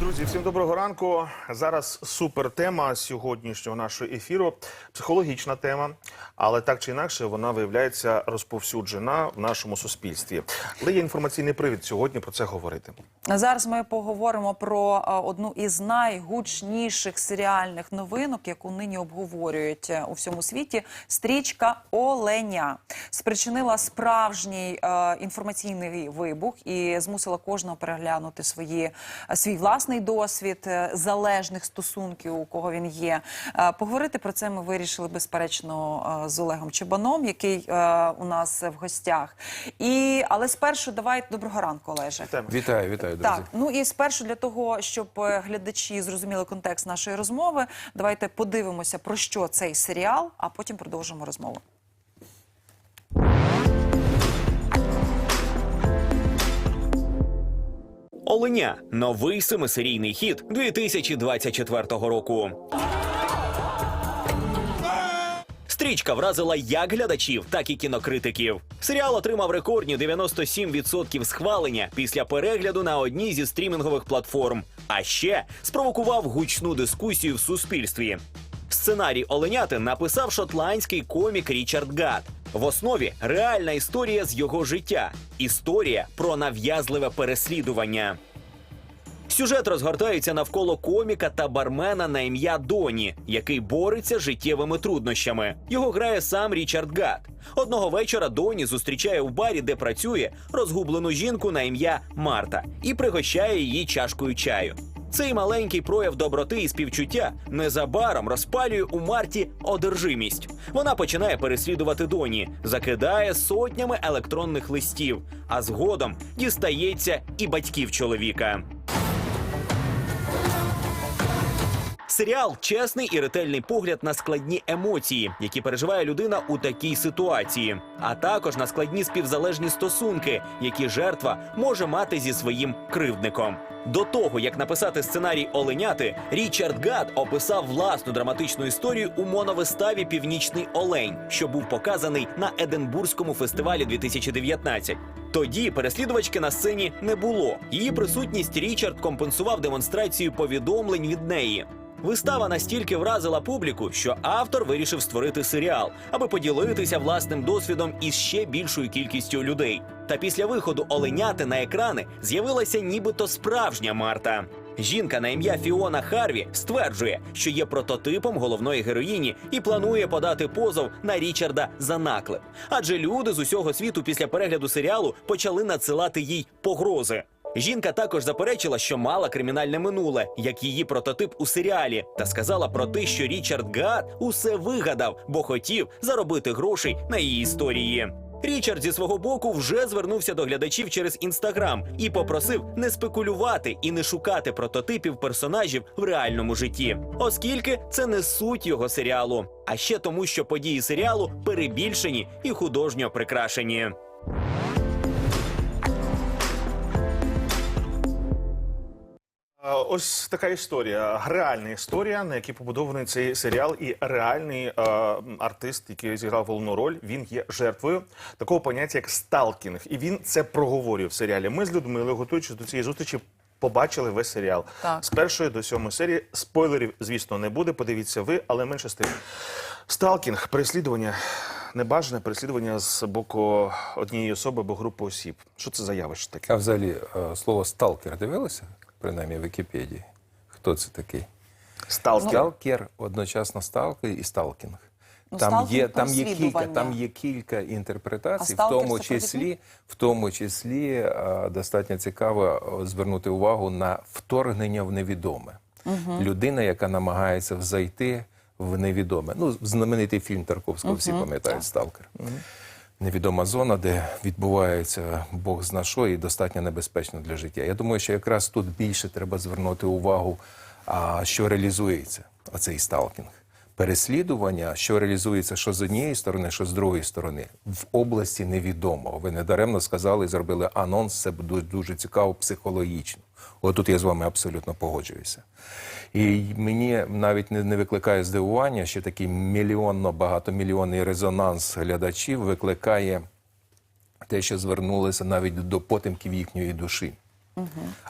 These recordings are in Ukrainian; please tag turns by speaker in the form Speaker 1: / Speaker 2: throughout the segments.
Speaker 1: Друзі, всім доброго ранку. Зараз супер тема сьогоднішнього нашого ефіру. Психологічна тема, але так чи інакше вона виявляється розповсюджена в нашому суспільстві. Але є інформаційний привід сьогодні про це говорити.
Speaker 2: Зараз ми поговоримо про е, одну із найгучніших серіальних новинок, яку нині обговорюють е, у всьому світі. Стрічка Оленя спричинила справжній е, інформаційний вибух і змусила кожного переглянути свої свій власний досвід е, залежних стосунків, у кого він є. Е, Поговорити про це ми вирішили безперечно е, з Олегом Чебаном, який у нас в гостях. І але спершу давайте доброго ранку, Олеже.
Speaker 3: Вітаю, вітаю, друзі.
Speaker 2: Так, ну і спершу для того, щоб глядачі зрозуміли контекст нашої розмови, давайте подивимося про що цей серіал, а потім продовжимо розмову.
Speaker 4: Оленя новий семисерійний хіт 2024 року. Стрічка вразила як глядачів, так і кінокритиків. Серіал отримав рекордні 97% схвалення після перегляду на одній зі стрімінгових платформ. А ще спровокував гучну дискусію в суспільстві. Сценарій Оленяти написав шотландський комік Річард Гат. В основі реальна історія з його життя. Історія про нав'язливе переслідування. Сюжет розгортається навколо коміка та бармена на ім'я Доні, який бореться з життєвими труднощами. Його грає сам Річард Гат. Одного вечора Доні зустрічає в барі, де працює, розгублену жінку на ім'я Марта і пригощає її чашкою чаю. Цей маленький прояв доброти і співчуття незабаром розпалює у Марті одержимість. Вона починає переслідувати Доні, закидає сотнями електронних листів, а згодом дістається і батьків чоловіка. Серіал чесний і ретельний погляд на складні емоції, які переживає людина у такій ситуації, а також на складні співзалежні стосунки, які жертва може мати зі своїм кривдником. До того як написати сценарій Оленяти, Річард Гад описав власну драматичну історію у моновиставі Північний Олень, що був показаний на Единбурзькому фестивалі 2019. Тоді переслідувачки на сцені не було. Її присутність Річард компенсував демонстрацію повідомлень від неї. Вистава настільки вразила публіку, що автор вирішив створити серіал, аби поділитися власним досвідом із ще більшою кількістю людей. Та після виходу оленяти на екрани з'явилася нібито справжня Марта. Жінка на ім'я Фіона Харві стверджує, що є прототипом головної героїні і планує подати позов на Річарда за наклеп. Адже люди з усього світу після перегляду серіалу почали надсилати їй погрози. Жінка також заперечила, що мала кримінальне минуле, як її прототип у серіалі, та сказала про те, що Річард Гат усе вигадав, бо хотів заробити грошей на її історії. Річард зі свого боку вже звернувся до глядачів через інстаграм і попросив не спекулювати і не шукати прототипів персонажів в реальному житті, оскільки це не суть його серіалу, а ще тому, що події серіалу перебільшені і художньо прикрашені.
Speaker 1: Ось така історія, реальна історія, на якій побудований цей серіал, і реальний е, артист, який зіграв головну роль, він є жертвою такого поняття, як сталкінг. І він це проговорює в серіалі. Ми з Людмилою, готуючись до цієї зустрічі, побачили весь серіал.
Speaker 2: Так.
Speaker 1: З першої до сьомої серії. Спойлерів, звісно, не буде. Подивіться ви, але менше з тим. Сталкінг, переслідування, небажане переслідування з боку однієї особи або групи осіб. Що це за явище таке?
Speaker 3: А взагалі е, слово сталкер дивилися, принаймні в Вікіпедії? Хто це такий?
Speaker 1: Сталкінг.
Speaker 3: Сталкер одночасно сталкер і сталкінг.
Speaker 2: Ну,
Speaker 3: Там є, там, є кілька, там є кілька інтерпретацій, в тому числі, в тому числі достатньо цікаво е, звернути увагу на вторгнення в невідоме. Людина, яка намагається взайти в невідоме. Ну, знаменитий фільм Тарковського, всі пам'ятають Сталкер. Невідома зона, де відбувається Бог зна що і достатньо небезпечно для життя. Я думаю, що якраз тут більше треба звернути увагу, а, що реалізується оцей сталкінг. Переслідування, що реалізується що з однієї сторони, що з другої сторони, в області невідомо. Ви недаремно сказали, зробили анонс. Це дуже, дуже цікаво психологічно. От тут я з вами абсолютно погоджуюся. І мені навіть не, викликає здивування, що такий мільйонно багатомільйонний резонанс глядачів викликає те, що звернулися навіть до потемків їхньої душі.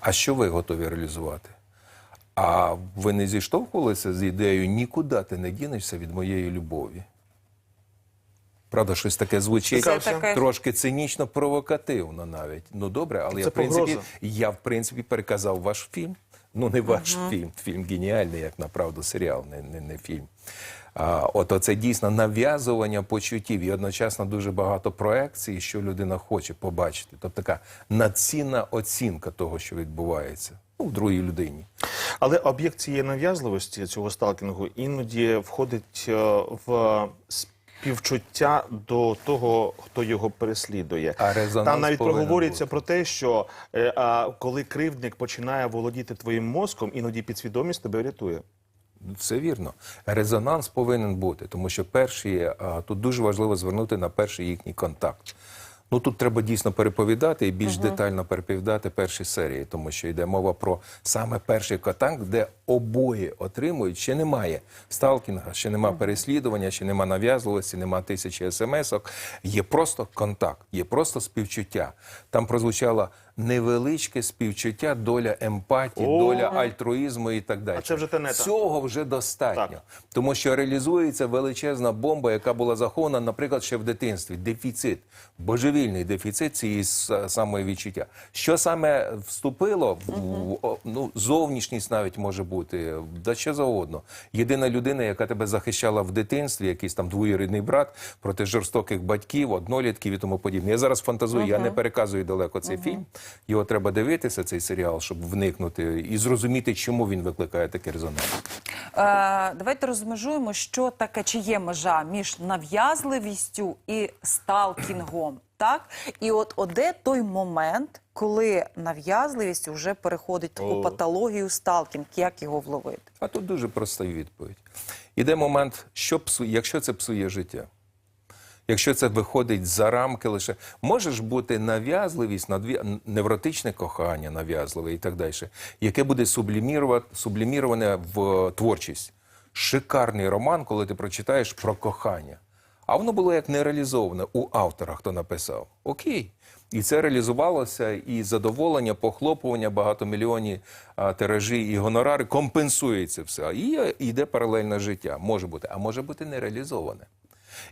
Speaker 3: А що ви готові реалізувати? А ви не зіштовхувалися з ідеєю нікуди ти не дінешся від моєї любові? Правда, щось таке звучить
Speaker 2: Це таке-
Speaker 3: трошки цинічно, провокативно навіть. Ну добре, але я в принципі,
Speaker 1: погроза.
Speaker 3: я в принципі переказав ваш фільм. Ну, не ваш фільм, фільм геніальний, як направду серіал, не, не, не фільм. А, от оце дійсно нав'язування почуттів і одночасно дуже багато проекцій, що людина хоче побачити. Тобто така надцінна оцінка того, що відбувається в другій людині.
Speaker 1: Але об'єкт цієї нав'язливості цього сталкінгу іноді входить е, в співчуття до того, хто його переслідує.
Speaker 3: А резонанс
Speaker 1: Там навіть
Speaker 3: повинен
Speaker 1: проговорюється
Speaker 3: бути.
Speaker 1: про те, що е, а, коли кривдник починає володіти твоїм мозком, іноді підсвідомість тебе рятує.
Speaker 3: Це вірно. Резонанс повинен бути, тому що перші а, тут дуже важливо звернути на перший їхній контакт. Ну тут треба дійсно переповідати і більш детально переповідати перші серії, тому що йде мова про саме перший катанг, де обоє отримують. Ще немає сталкінга, ще нема переслідування, ще нема нав'язливості, нема тисячі смс-ок. Є просто контакт, є просто співчуття. Там прозвучало невеличке співчуття, доля емпатії,
Speaker 1: О.
Speaker 3: доля альтруїзму і так далі.
Speaker 1: А це вже те не.
Speaker 3: Цього вже достатньо.
Speaker 1: Так.
Speaker 3: Тому що реалізується величезна бомба, яка була захована, наприклад, ще в дитинстві. Дефіцит, божевільний дефіцит цієї самої відчуття. Що саме вступило в- ну, зовнішність навіть може бути, да що завгодно. Єдина людина, яка тебе захищала в дитинстві, якийсь там двоюрідний брат проти жорстоких батьків, однолітків і тому подібне. Я зараз фантазую, я не переказую далеко цей фільм. Його треба дивитися, цей серіал, щоб вникнути і зрозуміти, чому він викликає такий резонанс.
Speaker 2: Е, давайте розмежуємо, що таке, чи є межа між нав'язливістю і сталкінгом. Так? І от оде той момент, коли нав'язливість вже переходить в таку
Speaker 1: О.
Speaker 2: патологію сталкінг, як його вловити?
Speaker 3: А тут дуже проста відповідь. Іде момент, що псує, якщо це псує життя. Якщо це виходить за рамки лише може ж бути нав'язливість, невротичне кохання, нав'язливе і так далі, яке буде субліміроване в творчість. Шикарний роман, коли ти прочитаєш про кохання. А воно було як не реалізоване у автора, хто написав. Окей. І це реалізувалося, і задоволення, похлопування, багатомільйонні тиражі і гонорари компенсується все. І йде паралельне життя. Може бути, а може бути не реалізоване.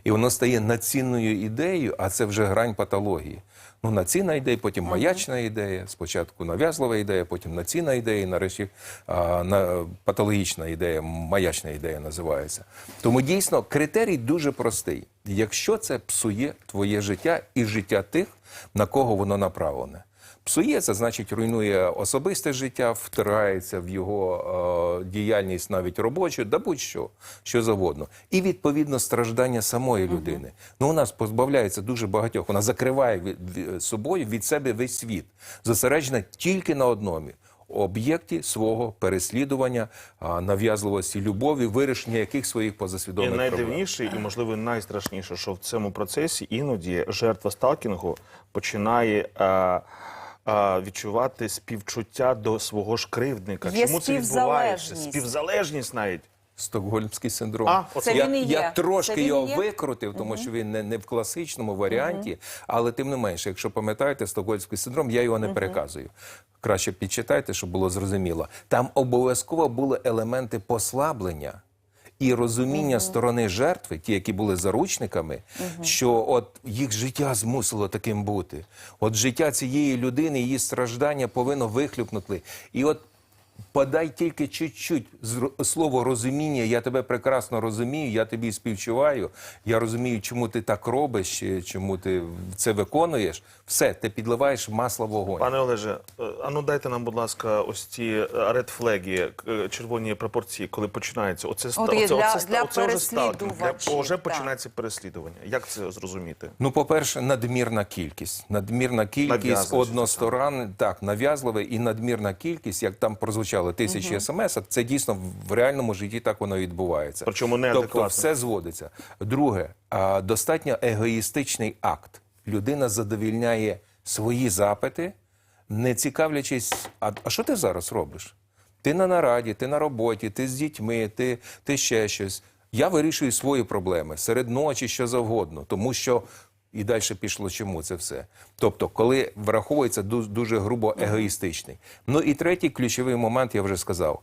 Speaker 3: І воно стає націнною ідеєю, а це вже грань патології. Ну, націнна ідея, потім маячна ідея, спочатку нав'язлива ідея, потім націнна ідея, і нарешті а, на, патологічна ідея, маячна ідея називається. Тому дійсно критерій дуже простий. Якщо це псує твоє життя і життя тих, на кого воно направлене. Псує це значить руйнує особисте життя, втирається в його е, діяльність навіть робочу, да будь-що, що завгодно. І відповідно страждання самої людини. Ну у нас позбавляється дуже багатьох. Вона закриває від, від- собою від себе весь світ, зосереджена тільки на одному. Об'єкті свого переслідування, нав'язливості любові, вирішення яких своїх
Speaker 1: І
Speaker 3: позасвідомих проблем.
Speaker 1: найдивніше, і можливо найстрашніше, що в цьому процесі іноді жертва сталкінгу починає е, відчувати співчуття до свого ж кривдника.
Speaker 2: Є
Speaker 1: Чому це відбувається?
Speaker 2: співзалежність.
Speaker 1: Співзалежність навіть.
Speaker 3: Стокгольмський синдром.
Speaker 1: А, оце
Speaker 2: Це
Speaker 3: я,
Speaker 2: він і є.
Speaker 3: я трошки
Speaker 2: Це він
Speaker 3: його
Speaker 2: є?
Speaker 3: викрутив, тому що він не, не в класичному варіанті, але тим не менше, якщо пам'ятаєте стокгольмський синдром, я його не переказую. Краще підчитайте, щоб було зрозуміло. Там обов'язково були елементи послаблення. І розуміння сторони жертви, ті, які були заручниками, що от їх життя змусило таким бути. От життя цієї людини, її страждання повинно вихлюпнути. І от подай тільки чуть-чуть слово розуміння. Я тебе прекрасно розумію, я тобі співчуваю. Я розумію, чому ти так робиш, е, чому ти це виконуєш. Все, ти підливаєш масло в вогонь.
Speaker 1: Пане Олеже, е, а ну дайте нам, будь ласка, ось ці редфлеги, червоні пропорції, коли починається. Оце,
Speaker 2: От
Speaker 1: оце,
Speaker 2: для-
Speaker 1: оце,
Speaker 2: для
Speaker 1: оце вже сталкінг. Вже
Speaker 2: так.
Speaker 1: починається переслідування. Як це зрозуміти?
Speaker 3: Ну, по-перше, надмірна кількість. Надмірна кількість односторонна, так, нав'язлива і надмірна кількість, як там прозвучало кричали тисячі смс, це дійсно в реальному житті так воно відбувається.
Speaker 1: Причому
Speaker 3: Тобто все зводиться. Друге, достатньо егоїстичний акт. Людина задовільняє свої запити, не цікавлячись, а, а що ти зараз робиш? Ти на нараді, ти на роботі, ти з дітьми, ти, ти ще щось. Я вирішую свої проблеми серед ночі, що завгодно, тому що і далі пішло чому це все. Тобто, коли враховується дуже грубо егоїстичний. Ну і третій ключовий момент, я вже сказав.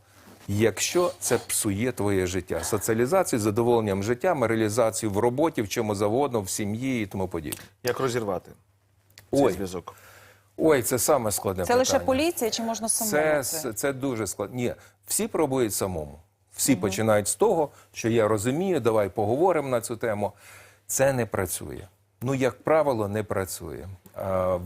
Speaker 3: Якщо це псує твоє життя, соціалізацію, задоволенням життям, реалізацію в роботі, в чому завгодно, в сім'ї і тому подібне.
Speaker 1: Як розірвати цей
Speaker 3: Ой,
Speaker 1: зв'язок?
Speaker 3: ой, це саме складне
Speaker 2: Це
Speaker 3: питання.
Speaker 2: лише поліція чи можна самому?
Speaker 3: Це, це дуже складно. Ні, всі пробують самому. Всі починають з того, що я розумію, давай поговоримо на цю тему. Це не працює. Ну, як правило, не працює.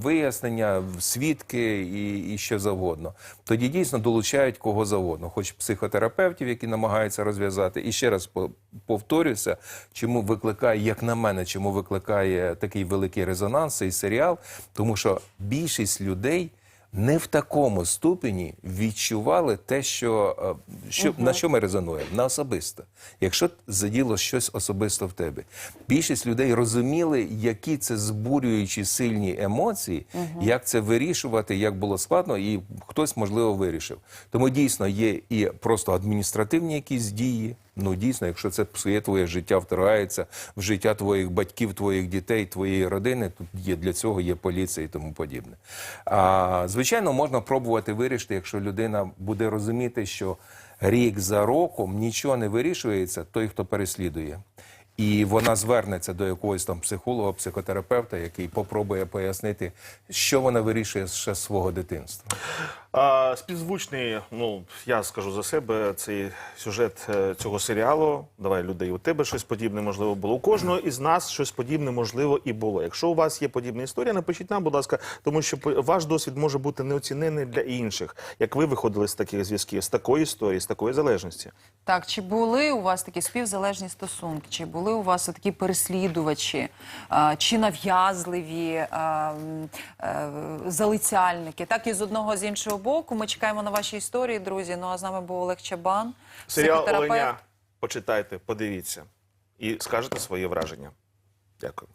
Speaker 3: Вияснення, свідки і, і що завгодно. Тоді дійсно долучають кого завгодно, хоч психотерапевтів, які намагаються розв'язати. І ще раз по- повторюся, чому викликає, як на мене, чому викликає такий великий резонанс цей серіал, тому що більшість людей не в такому ступені відчували те, що, е, що на що ми резонуємо, на особисте. Якщо заділо щось особисто в тебе, більшість людей розуміли, які це збурюючі сильні емоції, як це вирішувати, як було складно, і хтось можливо вирішив. Тому дійсно є і просто адміністративні якісь дії. Ну дійсно, якщо це псує твоє життя, втирається в життя твоїх батьків, твоїх дітей, твоєї родини, тут є для цього є поліція і тому подібне. А звичайно, можна пробувати вирішити, якщо людина буде розуміти, що рік за роком нічого не вирішується, той, хто переслідує. І вона звернеться до якогось там психолога, психотерапевта, який попробує пояснити, що вона вирішує ще з свого дитинства.
Speaker 1: Співзвучний, ну я скажу за себе, цей сюжет е, цього серіалу. Давай людей, у тебе щось подібне можливо було. У кожного із нас щось подібне можливо і було. Якщо у вас є подібна історія, напишіть нам, будь ласка, тому що ваш досвід може бути неоцінений для інших. Як ви виходили з таких зв'язків, з такої історії, з такої залежності?
Speaker 2: Так, чи були у вас такі співзалежні стосунки? Чи були у вас такі переслідувачі, чи нав'язливі е, залицяльники? Так і з одного з іншого боку. Ми чекаємо на ваші історії, друзі. Ну а з нами був Олег Чабан,
Speaker 1: Серіал. Оленя. Почитайте, подивіться і скажете своє враження. Дякую.